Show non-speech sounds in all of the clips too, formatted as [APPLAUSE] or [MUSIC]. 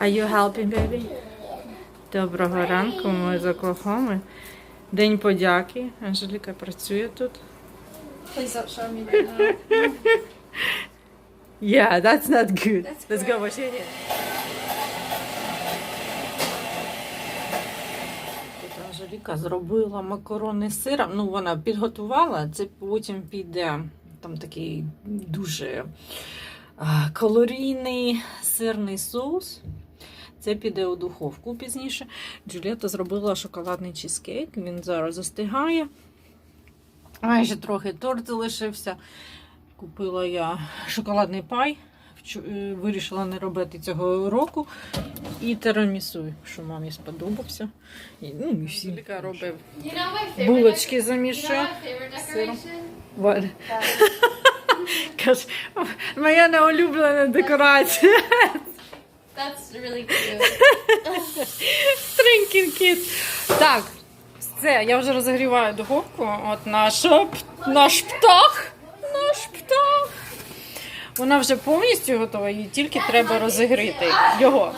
Are you helping, baby? Доброго ранку, ми з Оклахоми. День подяки. Анжеліка працює тут. Please don't show me right now. Yeah, that's not good. Let's go wash hair. Тут Анжеліка зробила макарони з сиром. Ну, вона підготувала, це потім піде там такий дуже калорійний сирний соус. Це піде у духовку пізніше. Джуліета зробила шоколадний чизкейк. Він зараз застигає. А ще трохи торт залишився. Купила я шоколадний пай. Е, Вирішила не робити цього року. І тирамісу, що мамі сподобався. І, ну, і всі. Ліка робив булочки favorite Сиром. Каже, моя неулюблена декорація. That's really cute. Stinking kid. Так, все, я вже розігріваю духовку. От наш, наш птах. Наш птах. Вона вже повністю готова, їй тільки треба розігріти його.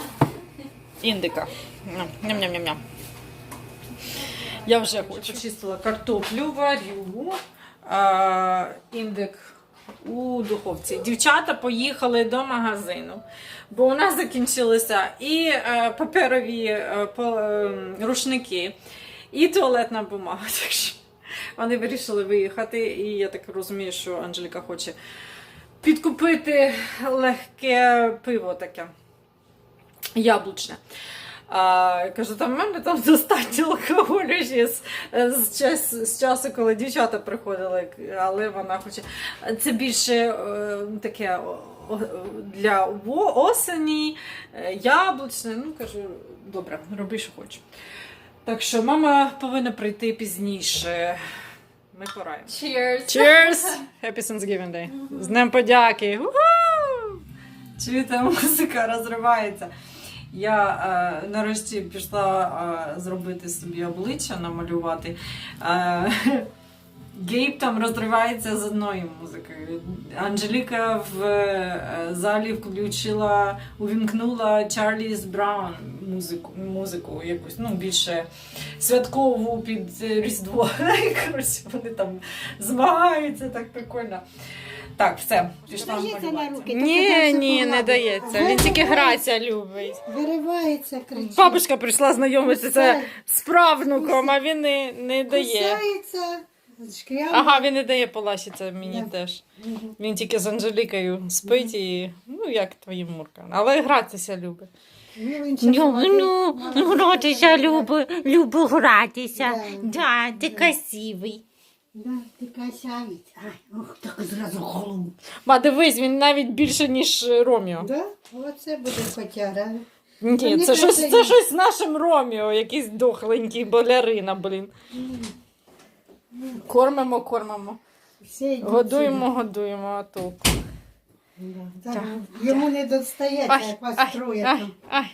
Індика. Ням, Ням-ням-ням. Я вже хочу. Почистила картоплю, варю. А, індик у духовці. Дівчата поїхали до магазину, бо у нас закінчилися і е, паперові е, по- е, рушники, і туалетна бумага. [LAUGHS] Вони вирішили виїхати, і я так розумію, що Анжеліка хоче підкупити легке пиво таке яблучне. А, кажу, там в мене там достатньо алкоголю ще з, з, час, з часу, коли дівчата приходили, але вона хоче. Це більше е, таке для осені, е, яблучне. Ну, кажу, добре, роби, що хочеш. Так що мама повинна прийти пізніше. Ми пораємо. Cheers. Cheers! [LAUGHS] Happy Thanksgiving Day! З Днем подяки! Чуєте, музика розривається. Я е, нарешті пішла е, зробити собі обличчя, намалювати. Е, [LAUGHS] Гейб там розривається з одною музикою. Анжеліка в е, залі включила, увімкнула Чарліз Браун музику, музику якусь, ну, більше святкову під Різдво. [LAUGHS] Коротше, вони там змагаються, так прикольно. Так, все, пішла Дається на малювати. руки, Ні, ні, не дається. Він тільки граця любить. Виривається, кричить. Бабушка прийшла знайомитися Кусає. з правнуком, а він не, не дає. Кусається, шкрябає. Ага, він не дає полащиться мені Да. теж. Мгм. Він тільки з Анжелікою спить і ну як твої мурка. Але гратися любить. Ну, він Ну, часом ну, один- гратися люблю, люблю гратися. Да, Да, ти красивий. Да, ти косявець. Ай, ох, так зразу голову. Ба, дивись, він навіть більше, ніж Роміо. Да? Оце буде котяра. Ні, Мені це щось, це щось з нашим Роміо, якийсь дохленький балерина, блін. Кормимо, кормимо. Всі йдуть Годуємо, годуємо, а толку. сюди. Да, так, Йому не достається, як вас троє ай, там. ай.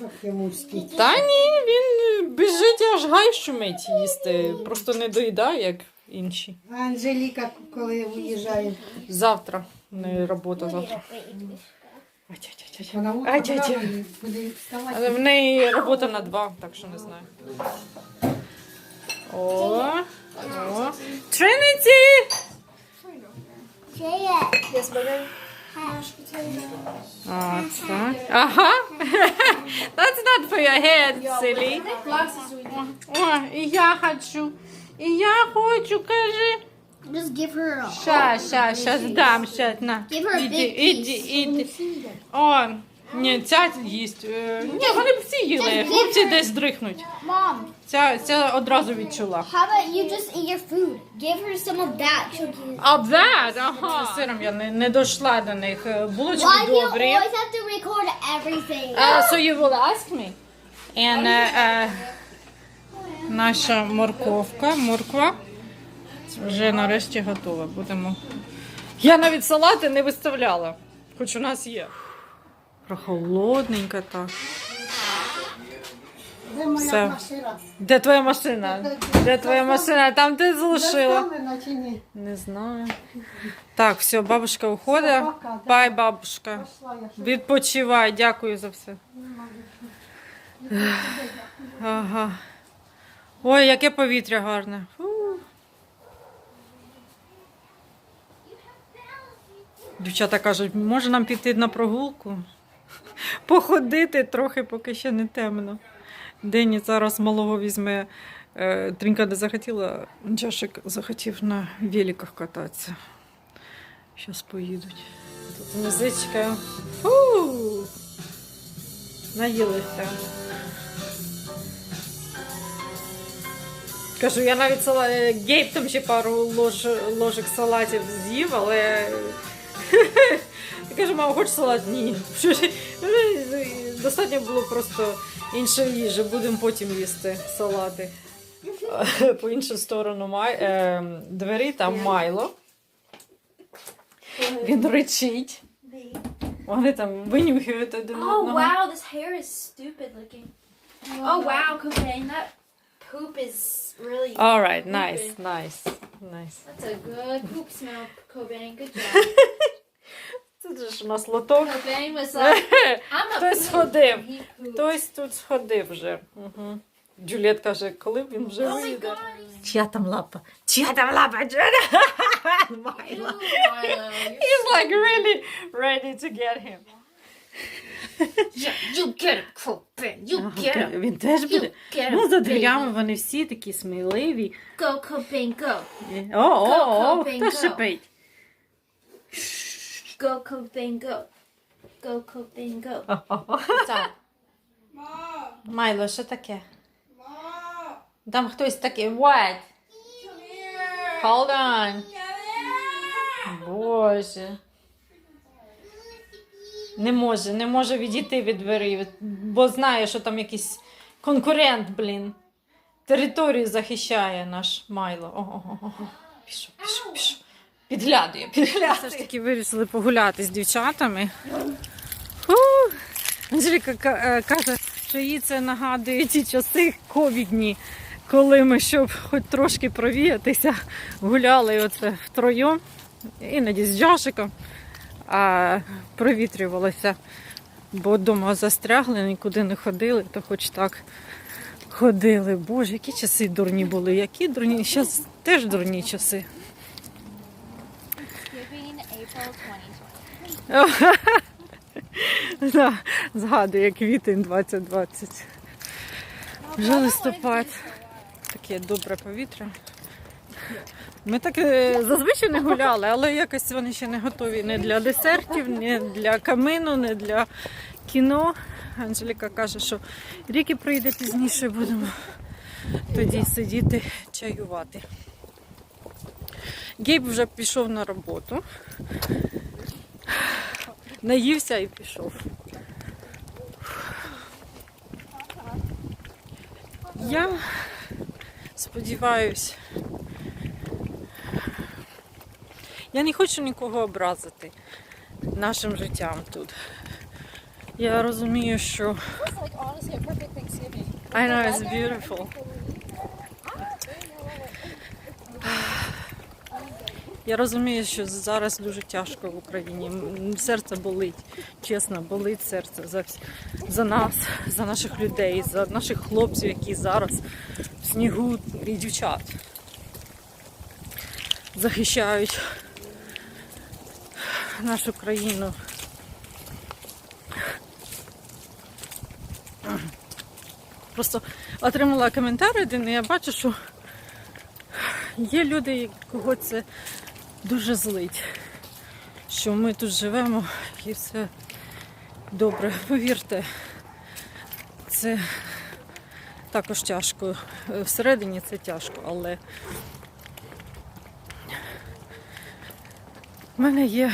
Як йому скільки. Та ні, він біжить аж гай шумить їсти. Просто не доїдає, як інші. А Анжеліка, коли виїжджає, Завтра не робота завтра. Ай, тя, тя, тя, тя. Ай, тя, тя. рано буде Але в неї робота на два, так що не знаю. О, о. Trinity! Yes, burger. О, так. Ага. [LAUGHS] That's not for your head, silly. Glasses we О, і я хочу. І я хочу, кажи. Just give her a Ща, ща, щас дам, щас, на. Give her a Іди, big іди, іди. О, ні, ця їсть. Е, Ні, вони б всі їли. Хлопці десь здрихнуть. Mom, Ця, ця одразу відчула. how about you just eat your food? Give her some of that. She'll give А that, ага. Сиром я не, не дійшла до них. Е, Булочки Why do you добрі. always have to record everything? Uh, so you will ask me. And, uh, uh, наша морковка, морква вже нарешті готова. Будемо. Я навіть салати не виставляла, хоч у нас є. Прохолодненько так. Де моя Все. машина? Де твоя машина? Де твоя машина? Там ти залишила. Доставлена чи ні? Не знаю. Так, все, бабушка уходить. Да. Бай, бабушка. Пішла я. Відпочивай, дякую за все. Ага. Ой, яке повітря гарне. Дівчата кажуть, може нам піти на прогулку? [LAUGHS] Походити трохи, поки ще не темно. Дені зараз малого візьме. Е, Трінка не захотіла, Джашик захотів на великах кататися. Зараз поїдуть. Тут музичка. Фу! Наїлися. Кажу, я навіть сала... е, Гейб там ще пару лож... ложок салатів з'їв, але. [LAUGHS] Я кажу, мама, хочеш салат? Ні. [LAUGHS] Достатньо було просто іншої їжі, будемо потім їсти салати. [LAUGHS] По іншу сторону май... е, двері там майло. Він речить. Вони там винюхують один Oh одного. wow, this hair is stupid looking. Oh wow, Cobain, that poop is really. All right, nice, nice, nice. That's a good poop smell, Cobain. Good job. [LAUGHS] Це ж у нас лоток. Cobain was [LAUGHS] like, I'm a Хтось poop. сходив. He pooped. Хтось тут сходив вже. Угу. Джуліет каже, коли б він вже Oh my вийде. god. Чия там лапа? Чия там лапа? [LAUGHS] Джуля? Ew, Майло. Milo, you're He's like really ready to get him. Yeah, you get him, Cobain. You get him. Він теж You буде. get him. Ну, за baby. дверями вони всі такі сміливі. Go, Cobain, go. О, о, о, Cobain, хто go. шипить? Go, Cobain, go. Go, Cobain, go. What's up? Майло, що таке? Там хтось такий. What? Hold on. Боже. Не може, не може відійти від двері, бо знає, що там якийсь конкурент, блін. Територію захищає наш Майло. Ого, пішов, пішов, пішов. Підглядує, підглядує. Все ж таки вирішили погуляти з дівчатами. Фу. Анжеліка е, каже, що їй це нагадує ті часи ковідні, коли ми, щоб хоч трошки провіятися, гуляли оце втроєм, іноді з Джашиком, а провітрювалося, бо вдома застрягли, нікуди не ходили, то хоч так ходили. Боже, які часи дурні були, які дурні. Зараз теж дурні часи. [LAUGHS] Згадую, квітень 2020. Вже листопад. Таке добре повітря. Ми так е, зазвичай не гуляли, але якось вони ще не готові не для десертів, не для камину, не для кіно. Анжеліка каже, що ріки прийде пізніше, будемо тоді сидіти чаювати. Гейб вже пішов на роботу. Наївся і пішов. Я сподіваюсь, я не хочу нікого образити нашим життям тут. Я розумію, що I know it's beautiful. Я розумію, що зараз дуже тяжко в Україні. Серце болить, чесно, болить серце за, за нас, за наших людей, за наших хлопців, які зараз в снігу і дівчат захищають нашу країну. Просто отримала коментар один, і я бачу, що є люди, кого це дуже злить, що ми тут живемо і все добре. Повірте, це також тяжко. Всередині це тяжко, але в мене є.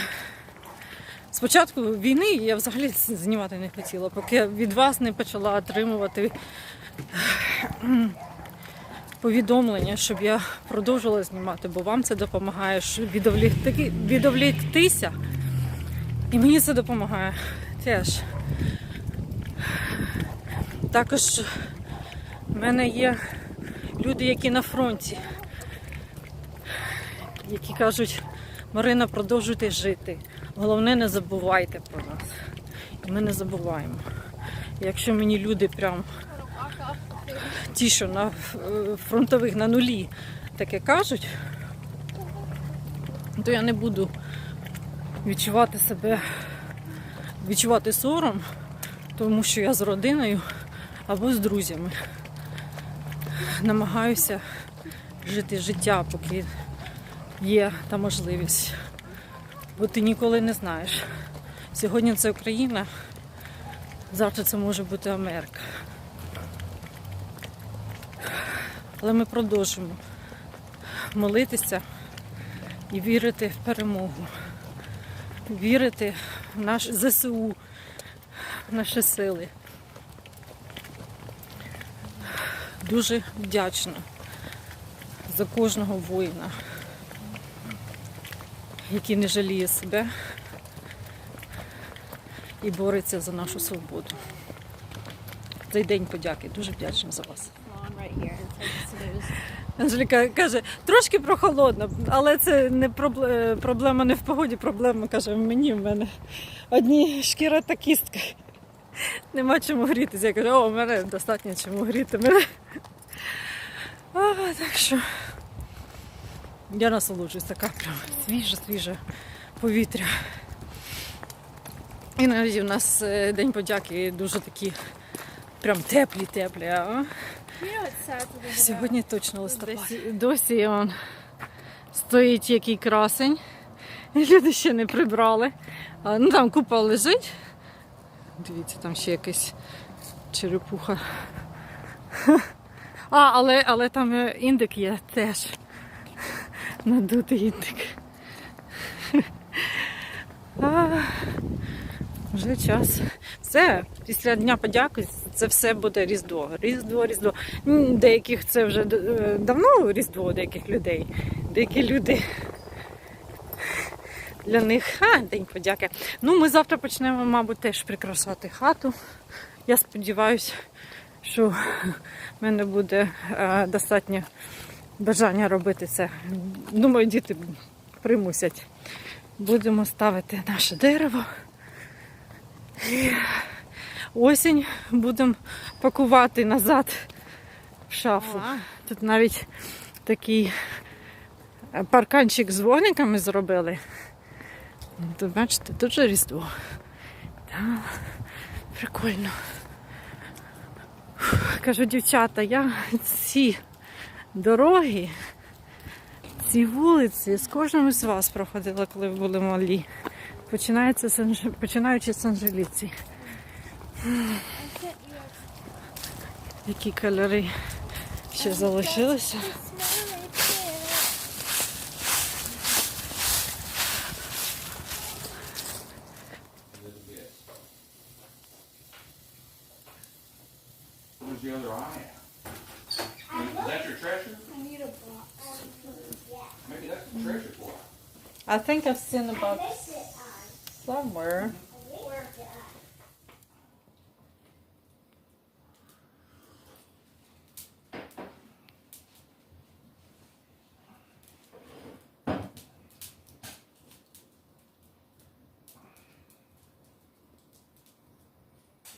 Спочатку війни я взагалі знімати не хотіла, поки я від вас не почала отримувати повідомлення, щоб я продовжила знімати, бо вам це допомагає відволікти, відволіктися. І мені це допомагає теж. Також У мене є люди, які на фронті, які кажуть, Марина, продовжуйте жити. Головне, не забувайте про нас. І ми не забуваємо. Якщо мені люди прям ті, що на е, фронтових на нулі таке кажуть, то я не буду відчувати себе, відчувати сором, тому що я з родиною або з друзями намагаюся жити життя, поки є та можливість. Бо ти ніколи не знаєш. Сьогодні це Україна, завтра це може бути Америка. Але ми продовжимо молитися і вірити в перемогу, вірити в наш ЗСУ, в наші сили. Дуже вдячна за кожного воїна, який не жаліє себе і бореться за нашу свободу. Цей день подяки. Дуже вдячна за вас. Анжеліка каже, трошки прохолодно, але це не проблема, проблема не в погоді, проблема каже в мені. В мене одні шкіра та кістка. Нема чому грітися. Я кажу, о, в мене достатньо чому гріти мене. А, так що я насолоджуюсь, така прям свіже, свіже повітря. Іноді в нас е, День подяки дуже такі прям теплі-теплі. А? Сьогодні точно листопад. Досі он стоїть який красень. І Люди ще не прибрали. Ну там купа лежить. Дивіться, там ще якась черепуха. [LAUGHS] А, але, але там е, індик є теж. Надутий індик. А, вже час. Все, після Дня подяки це все буде Різдво. Різдво, Різдво. Деяких це вже е, давно Різдво деяких людей. Деякі люди. Для них а, День подяки. Ну, ми завтра почнемо, мабуть, теж прикрашати хату. Я сподіваюся, що в мене буде е, достатньо бажання робити це. Думаю, діти примусять. Будемо ставити наше дерево. І осінь будемо пакувати назад в шафу. Тут навіть такий е, парканчик з вогниками зробили. Тут, бачите, тут же різдво. Так, прикольно. Кажу, дівчата, я ці дороги, ці вулиці з кожним з вас проходила, коли ви були малі. Починається починаючи з Анжеліці. Які кольори ще залишилися. Where's? Is that your treasure? I need a box. Maybe that's the treasure box. I think I've seen about somewhere.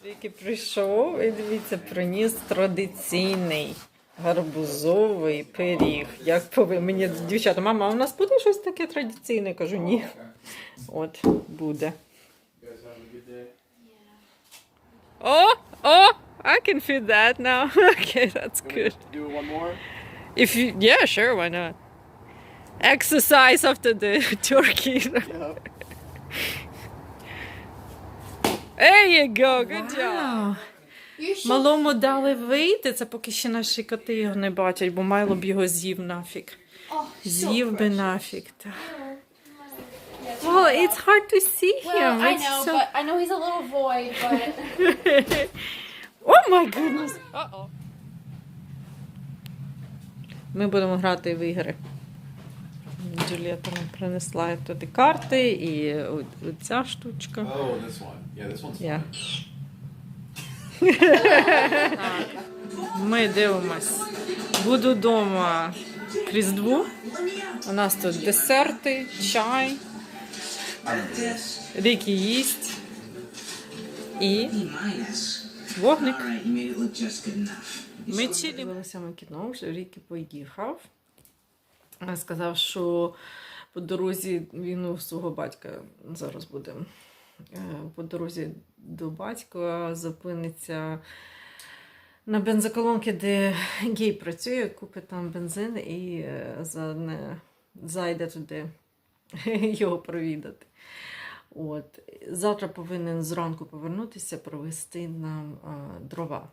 Який прийшов і дивіться, приніс традиційний гарбузовий пиріг. Як повинні мені дівчата, мама, а у нас буде щось таке традиційне? Кажу, ні. От буде. Oh, oh, I can feed that now. okay, that's good. Do one more? If you, yeah, sure, why not? Exercise after the turkey. Yeah. There you go, good job. Малому дали вийти, це поки ще наші коти його не бачать, бо Майло б його з'їв нафіг. Oh, З'їв би нафіг. Та. Well, it's hard to see him. Well, I know, so- but I know he's a little void, but [LAUGHS] oh my goodness. Uh-oh. Ми будемо грати в ігри. Джулієта нам принесла туди карти і оця штучка. Oh, this one. Yeah, this one's Yeah. fun. [LAUGHS] Ми дивимось. Буду вдома Різдву. У нас тут десерти, чай. Рікі їсть. І вогник. Ми дивилися ми кіно, вже Рікі поїхав. Сказав, що по дорозі він у свого батька зараз буде. Е, По дорозі до батька зупиниться на бензоколонки, де гей працює, купить там бензин і е, зайде туди [LAUGHS] його провідати. От. Завтра повинен зранку повернутися, провести нам а, дрова.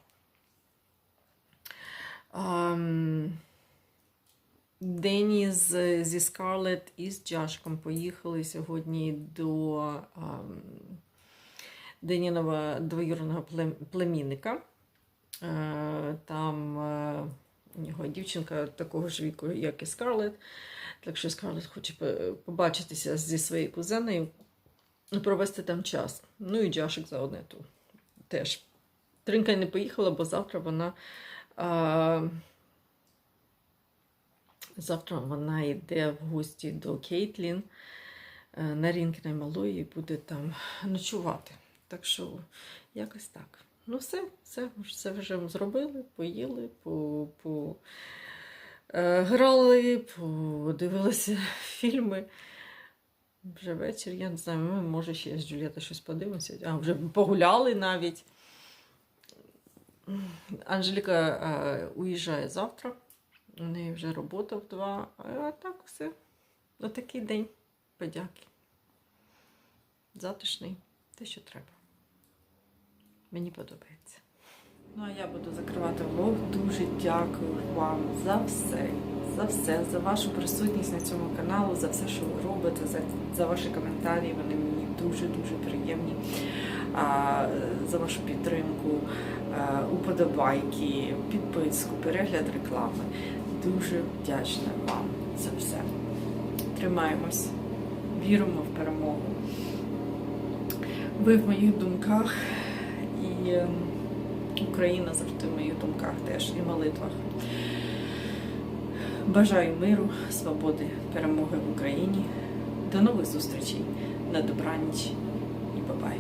Ам, Дені зі Скарлет і з Джашком поїхали сьогодні до ам, Деніного двоюродного племінника. Е, Там е, у нього дівчинка такого ж віку, як і Скарлет. Так що Скарлет хоче побачитися зі своєю кузеною і провести там час. Ну і Джашик за одне ту теж. Тринка не поїхала, бо завтра вона. А, завтра вона йде в гості до Кейтлін е, на Рінкіна малої і буде там ночувати. Так що якось так. Ну, все, все, все вже зробили, поїли, по, по, е, грали, подивилися [LAUGHS] фільми. Вже вечір, я не знаю, ми може ще з Джулієта щось подивимося. А, вже погуляли навіть. Анжеліка е, уїжджає завтра. У неї вже робота в два. А так все. Отакий день подяки. Затишний. Те, що треба. Мені подобається. Ну, а я буду закривати влог. Дуже дякую вам за все. За все, за вашу присутність на цьому каналу, за все, що ви робите, за, за ваші коментарі. Вони мені дуже-дуже приємні. А, за вашу підтримку, а, уподобайки, підписку, перегляд реклами. Дуже вдячна вам за все. Тримаємось, віримо в перемогу. Ви в моїх думках і ем, Україна завжди в моїх думках теж і молитвах. Бажаю миру, свободи, перемоги в Україні. До нових зустрічей на добраніч і бабай.